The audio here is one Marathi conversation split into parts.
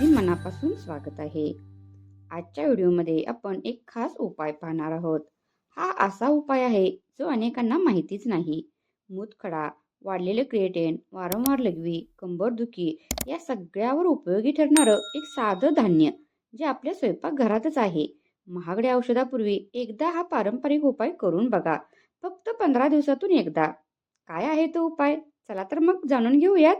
मनापासून स्वागत आहे. आजच्या व्हिडिओमध्ये आपण एक खास उपाय पाहणार आहोत. हा असा उपाय आहे जो अनेकांना माहितीच नाही. मूतखडा वाढलेले क्रिएटेन वारंवार लघवी कंबरदुखी या सगळ्यावर उपयोगी ठरणारं एक साधं धान्य जे आपल्या स्वयंपाकघरातच आहे. महागड्या औषधापूर्वी एकदा हा पारंपरिक उपाय करून बघा फक्त पंधरा दिवसातून एकदा. काय आहे तो उपाय? चला तर मग जाणून घेऊयात.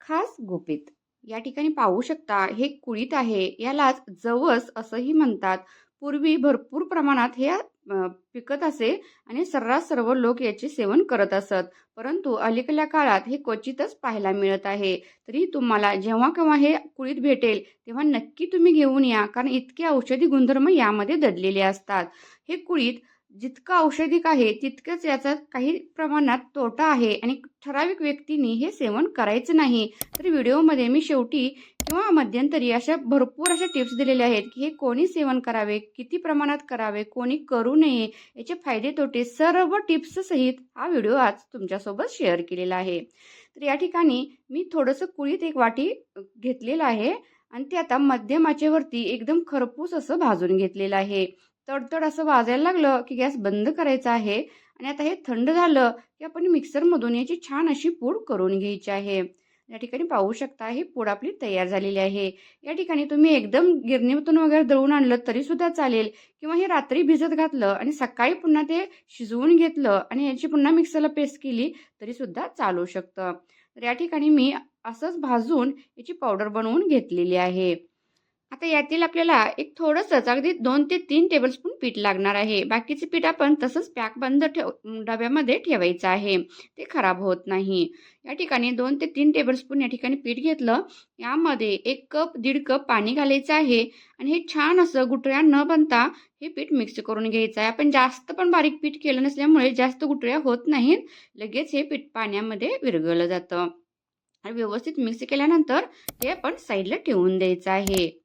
खास गुपित. या ठिकाणी पाहू शकता हे कुळीत आहे. यालाच जवस असंही म्हणतात. पूर्वी भरपूर प्रमाणात हे पिकत असे आणि सर्रास सर्व लोक याचे सेवन करत असत. परंतु अलीकडल्या काळात हे क्वचितच पाहायला मिळत आहे. तरी तुम्हाला जेव्हा केव्हा हे कुळीत भेटेल तेव्हा नक्की तुम्ही घेऊन या. कारण इतके औषधी गुणधर्म यामध्ये दडलेले असतात. हे कुळीत जितकं औषधिक आहे तितकंच याचा काही प्रमाणात तोटा आहे आणि ठराविक व्यक्तींनी हे सेवन करायचं नाही. तर व्हिडिओमध्ये मी शेवटी किंवा मध्यंतरी अशा भरपूर अशा टिप्स दिलेल्या आहेत की हे कोणी सेवन करावे किती प्रमाणात करावे कोणी करू नये याचे फायदे तोटे सर्व टिप्स सहित हा व्हिडिओ आज तुमच्यासोबत शेअर केलेला आहे. तर या ठिकाणी मी थोडंसं कुळीत एक वाटी घेतलेलं आहे आणि ते आता मध्यमाचेवरती एकदम खरपूस असं भाजून घेतलेलं आहे. तडतड असं वाजायला लागलं की गॅस बंद करायचा आहे. आणि आता हे थंड झालं की आपण मिक्सरमधून याची छान अशी पूड करून घ्यायची आहे. या ठिकाणी पाहू शकता ही पूड आपली तयार झालेली आहे. या ठिकाणी तुम्ही एकदम गिरणीतून वगैरे दळून आणलं तरी सुद्धा चालेल. किंवा हे रात्री भिजत घातलं आणि सकाळी पुन्हा ते शिजवून घेतलं आणि याची पुन्हा मिक्सरला पेस्ट केली तरी सुद्धा चालू शकतं. तर या ठिकाणी मी असंच भाजून याची पावडर बनवून घेतलेली आहे. आता यातील आपल्याला एक थोडंसंच अगदी दोन ते तीन टेबलस्पून पीठ लागणार आहे. बाकीचे पीठ आपण तसंच पॅक बंद ठेव डब्यामध्ये ठेवायचं आहे. ते खराब होत नाही. या ठिकाणी दोन ते तीन टेबलस्पून या ठिकाणी पीठ घेतलं. यामध्ये एक कप दीड कप पाणी घालायचं आहे. आणि हे छान असं गुटळ्या न बनता हे पीठ मिक्स करून घ्यायचं आहे. आपण जास्त पण बारीक पीठ केलं नसल्यामुळे जास्त गुटळ्या होत नाहीत. लगेच हे पीठ पाण्यामध्ये विरघळलं जातं. आणि व्यवस्थित मिक्स केल्यानंतर हे आपण साईडला ठेवून द्यायचं आहे.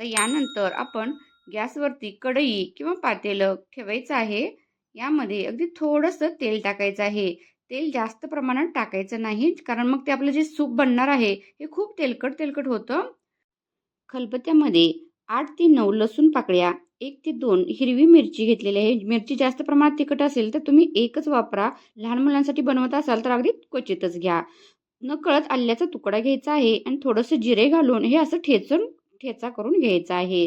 आता यानंतर आपण गॅसवरती कढई किंवा पातेलं ठेवायचं आहे. यामध्ये अगदी थोडंसं तेल टाकायचं आहे. तेल जास्त प्रमाणात टाकायचं नाही कारण मग ते आपलं जे सूप बनणार आहे हे खूप तेलकट तेलकट होतं. खलबत्त्यामध्ये आठ ते नऊ लसूण पाकळ्या एक ते दोन हिरवी मिरची घेतलेली आहे. मिरची जास्त प्रमाणात तिखट असेल तर तुम्ही एकच वापरा. लहान मुलांसाठी बनवत असाल तर अगदी क्वचितच घ्या. नकळत आल्याचा तुकडा घ्यायचा आहे आणि थोडंसं जिरे घालून हे असं ठेचून ठेचा करून घ्यायचा आहे.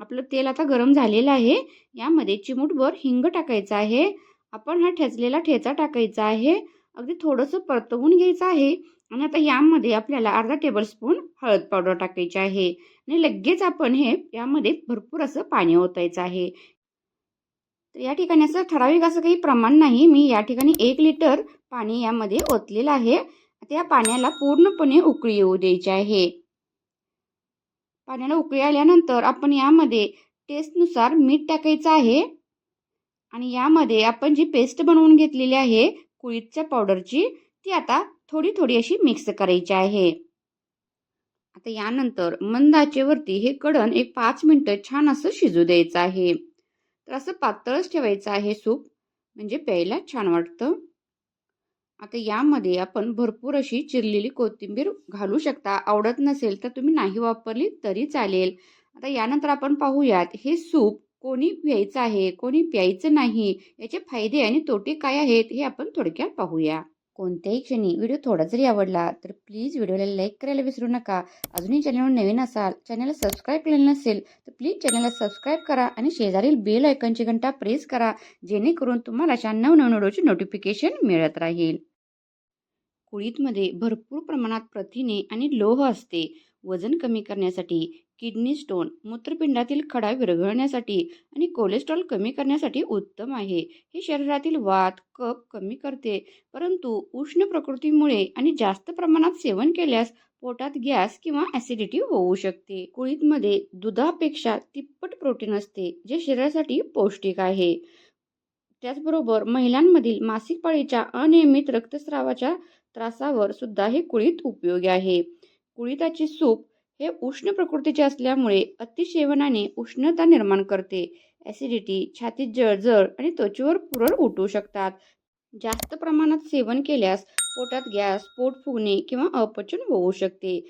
आपलं तेल आता गरम झालेलं आहे. यामध्ये चिमूटभर हिंग टाकायचं आहे. आपण हा ठेचलेला ठेचा टाकायचा आहे. अगदी थोडंसं परतवून घ्यायचं आहे. आणि आता यामध्ये आपल्याला अर्धा टेबलस्पून हळद पावडर टाकायची आहे. आणि लगेच आपण हे यामध्ये भरपूर असं पाणी ओतायचं आहे. तर या ठिकाणी असं ठराविक असं काही प्रमाण नाही. मी या ठिकाणी एक लिटर पाणी यामध्ये ओतलेलं आहे. आता या पाण्याला पूर्णपणे उकळी येऊ द्यायची आहे. पाण्याला उकळी आल्यानंतर आपण यामध्ये टेस्टनुसार मीठ टाकायचं आहे. आणि यामध्ये आपण जी पेस्ट बनवून घेतलेली आहे कुळीतच्या पावडरची ती आता थोडी थोडी अशी मिक्स करायची आहे. आता यानंतर मंद आचेवरती हे कडण एक पाच मिनटं छान असं शिजू द्यायचं आहे. तर असं पातळच ठेवायचं आहे सूप. म्हणजे प्यायला छान वाटतं. आता यामध्ये आपण भरपूर अशी चिरलेली कोथिंबीर घालू शकता. आवडत नसेल तर तुम्ही नाही वापरली तरी चालेल. आता यानंतर आपण पाहूयात हे सूप कोणी प्यायचं आहे कोणी प्यायचं नाही याचे फायदे आणि तोटे काय आहेत हे आपण थोडक्यात पाहूया. कोणत्याही क्षणी व्हिडिओ थोडा जरी आवडला तर प्लीज व्हिडिओला लाईक करायला विसरू नका. अजूनही चॅनलवर नवीन असाल चॅनलला सबस्क्राईब केलेलं नसेल तर प्लीज चॅनलला सबस्क्राईब करा आणि शेजारील बेल ऐकनची घंटा प्रेस करा जेणेकरून तुम्हाला अशा नवनवीन व्हिडिओची नोटिफिकेशन मिळत राहील. कुळीतमध्ये भरपूर प्रमाणात प्रथिने आणि लोह असते. वजन कमी करण्यासाठी किडनी स्टोन मूत्रपिंडातील खडा विरघळण्यासाठी आणि कोलेस्ट्रॉल कमी करण्यासाठी उत्तम आहे. हे शरीरातील वात कप कमी करते परंतु उष्ण प्रकृतीमुळे आणि जास्त प्रमाणात सेवन केल्यास पोटात गॅस किंवा ॲसिडिटी होऊ शकते. कुळीतमध्ये दुधापेक्षा तिप्पट प्रोटीन असते जे शरीरासाठी पौष्टिक आहे. त्याचबरोबर महिलांमधील मासिक पाळीच्या अनियमित रक्तस्रावाच्या त्रासावर सुद्धा हे कुळीत उपयोगी आहे. कुळीताची सूप हे उष्ण प्रकृतीचे असल्यामुळे अतिसेवनाने उष्णता निर्माण करते. ॲसिडिटी छातीत जळजळ आणि त्वचेवर पुरळ उठू शकतात. जास्त प्रमाणात सेवन केल्यास पोटात गॅस पोट फुगणे किंवा अपचन होऊ शकते.